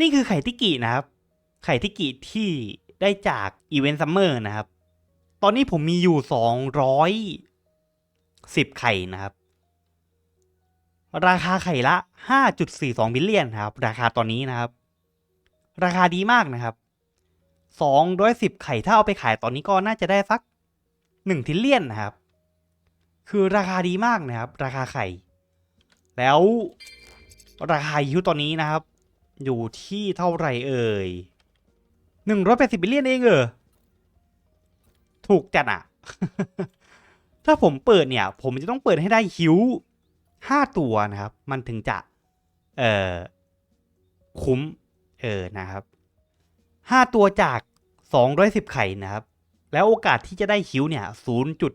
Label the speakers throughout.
Speaker 1: นี่คือไข่ทิกินะครับ ไข่ทิกิที่ได้จากอีเวนต์ซัมเมอร์นะครับ ตอนนี้ผมมีอยู่สองร้อยสิบไข่นะครับ ราคาไข่ละห้าจุดสี่สองบิลเลียนครับ ราคาตอนนี้นะครับ ราคาดีมากนะครับสองร้อยสิบไข่ถ้าเอาไปขายตอนนี้ก็น่าจะได้สักหนึ่งทิลเลียนนะครับ คือราคาดีมากนะครับ ราคาไข่ แล้วราคายูตอนนี้นะครับ อยู่ที่เท่าไหร่เอ่ยหนึ่งร้อยแปดสิบบิลเลียนเองเออถูกจัดอะ ถ้าผมเปิดเนี่ย ผมจะต้องเปิดให้ได้ฮิวห้าตัวนะครับ มันถึงจะ เอ่อ คุ้ม เออ นะครับห้าตัวจากสองร้อยสิบไข่นะครับ แล้วโอกาสที่จะได้คิวเนี่ยศูนย์จุด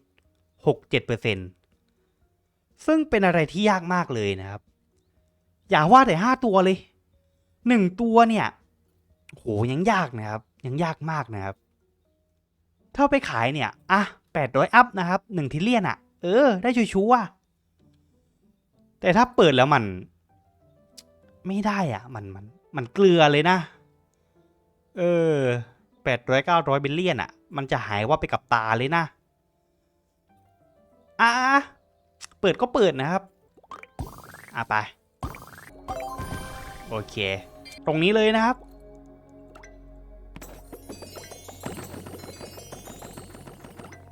Speaker 1: หกเจ็ดเปอร์เซ็นซึ่งเป็นอะไรที่ยากมากเลยนะครับ อย่าว่าแต่ห้าตัวเลย หนึ่งตัวเนี่ยโหยังยากนะครับ ยังยากมากนะครับ ถ้าไปขายเนี่ยอะแปดร้อยอัพนะครับหนึ่งทิเลียนอะ่ะ เออ ได้ชัวร์ๆแต่ถ้าเปิดแล้วมัน ไม่ได้อะ มันมันมันเกลือเลยนะ เออแปดร้อยเก้าร้อยบิลเลียนอะ มันจะหายว่าไปกับตาเลยนะอะเปิดก็เปิดนะครับ อะไป โอเค ตรงนี้เลยนะครับ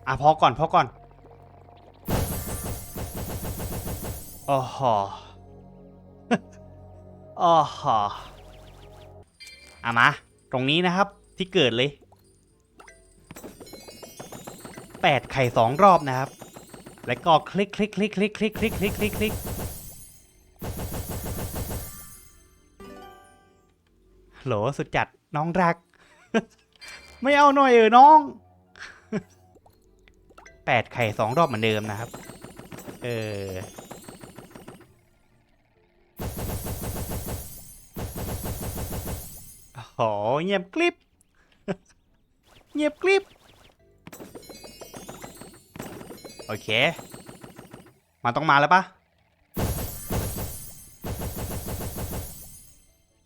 Speaker 1: อะพอก่อนพอก่อนโอ้โหโอ้โหอะมา ตรงนี้นะครับที่เกิดเลยแปดไข่สองรอบนะครับ แล้วก็คลิกคลิกคลิกคลิกคลิกคลิกคลิกคลิกคลิก โหลสุดจัดน้องรัก ไม่เอาหน่อยเออน้องแปดไข่สองรอบเหมือนเดิมนะครับ เออโอ้เงียบกริบเงียบกริบโอเคมันต้องมาแล้วปะ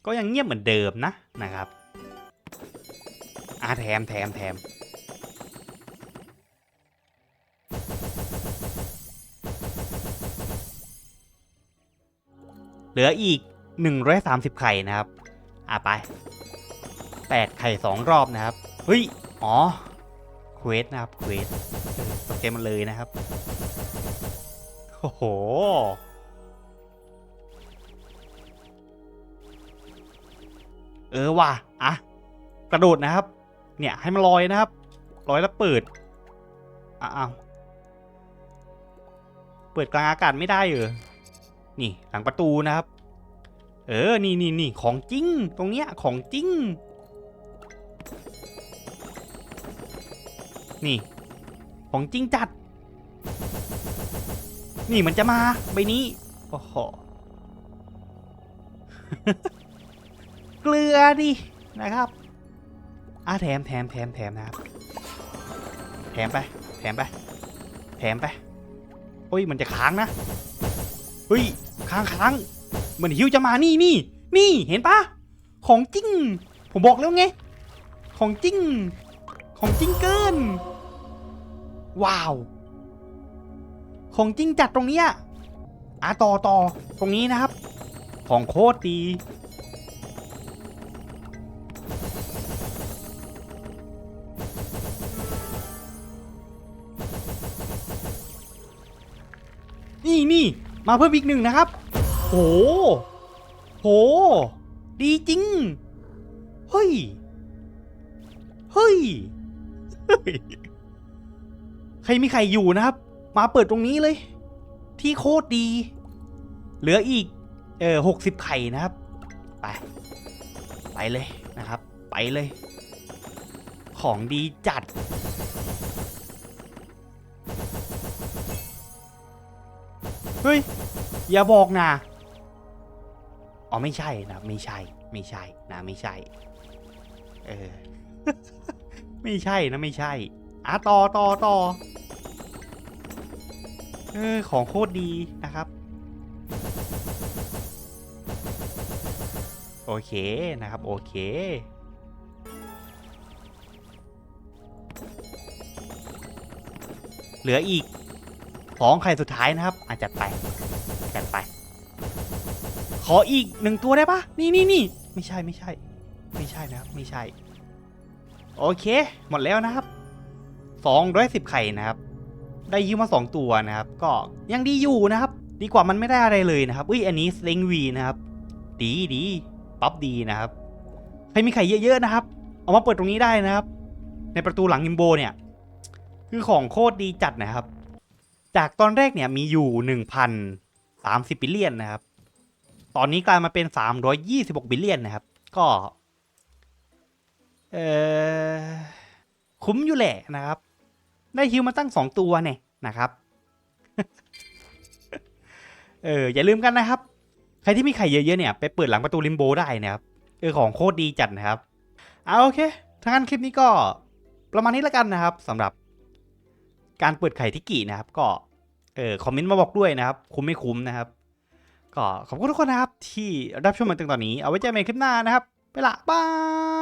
Speaker 1: ก็ยังเงียบเหมือนเดิมนะนะครับอ่าแถมแถมแถมเหลืออีก 130 ไข่นะครับ อะไป 8 ไข่ 2 รอบนะครับ เฮ้ย อ๋อ เควสนะครับ เควสเออโปรแกมมันเลยนะครับ โอ้โห เออว่ะอะกระโดดนะครับ เนี่ยให้มันลอยนะครับลอยแล้วเปิดอ้าวเปิดกลางอากาศไม่ได้เหรอนี่หลังประตูนะครับ เออนี่นี่นี่ของจริง ตรงเนี้ยของจริง นี่ ของจริงจัด นี่มันจะมาใบนี้โอ้โห เกลือดินะครับอะแถมแถมแถมแถมนะครับ แถมไป แถมไป แถมไปโอ้ยมันจะค้างนะเฮ้ยค้างค้างเหมือนฮิวจะมานี่นี่นี่เห็นปะของจริง ผมบอกแล้วไง ของจริง ของจริงเกิน ว้าว ของจริงจัดตรงเนี้ยอะต่อต่อตรงนี้นะครับ ของโคตรดี นี่นี่มาเพิ่มอีกหนึ่งนะครับ โห โห ดีจริงเฮ้ยเฮ้ย เฮ้ย ใครมีใครอยู่นะครับ มาเปิดตรงนี้เลย ที่โคตรดี เหลืออีก เออหกสิบไข่นะครับ ไป ไปเลยนะครับ ไปเลย ของดีจัด เฮ้ย อย่าบอกนะ อ๋อไม่ใช่นะ ไม่ใช่ ไม่ใช่นะ ไม่ใช่ เออ ไม่ใช่นะ ไม่ใช่ อะต่อต่อต่อเออ ของโคตรดีนะครับ โอโอเคนะครับ โอเคเหลืออีก สองไข่สุดท้ายนะครับอาจัดไปจัดไป ขออีกหนึ่งตัวได้ปะนี่นี่นี่ไม่ใช่ไม่ใช่ ไม่ใช่นะครับไม่ใช่ โอเค หมดแล้วนะครับสองร้อยสิบไข่นะครับ ได้ยืมมาสองตัวนะครับ ก็ยังดีอยู่นะครับ ดีกว่ามันไม่ได้อะไรเลยนะครับอุ้ยอันนี้สเลงวีนะครับ ดีดีปั๊บดีนะครับใครมีไข่เยอะๆนะครับ เอามาเปิดตรงนี้ได้นะครับ ในประตูหลังนิมโบเนี่ย คือของโคตรดีจัดนะครับ จากตอนแรกเนี่ยมีอยู่หนึ่งพันสามสิบบิลเลียนนะครับ ตอนนี้กลายมาเป็นสามร้อยยี่สิบหกบิลเลียนนะครับ ก็เออคุ้มอยู่แหละนะครับ ได้ฮิวมาตั้งสองตัวเนี่ยนะครับ เอออย่าลืมกันนะครับ ใครที่มีไข่เยอะๆเนี่ยไปเปิดหลังประตูลิมโบได้นะครับเออของโคตรดีจัดนะครับ เอาโอเคถ้างั้นคลิปนี้ก็ประมาณนี้แล้วกันนะครับสำหรับ การเปิดไข่ที่กี่นะครับ ก็เออคอมเมนต์มาบอกด้วยนะครับ คุ้มไม่คุ้มนะครับ ก็ขอบคุณทุกคนนะครับที่รับชมมาถึงตอนนี้ เอาไว้เจอกันใหม่คลิปหน้านะครับ ไปละบาย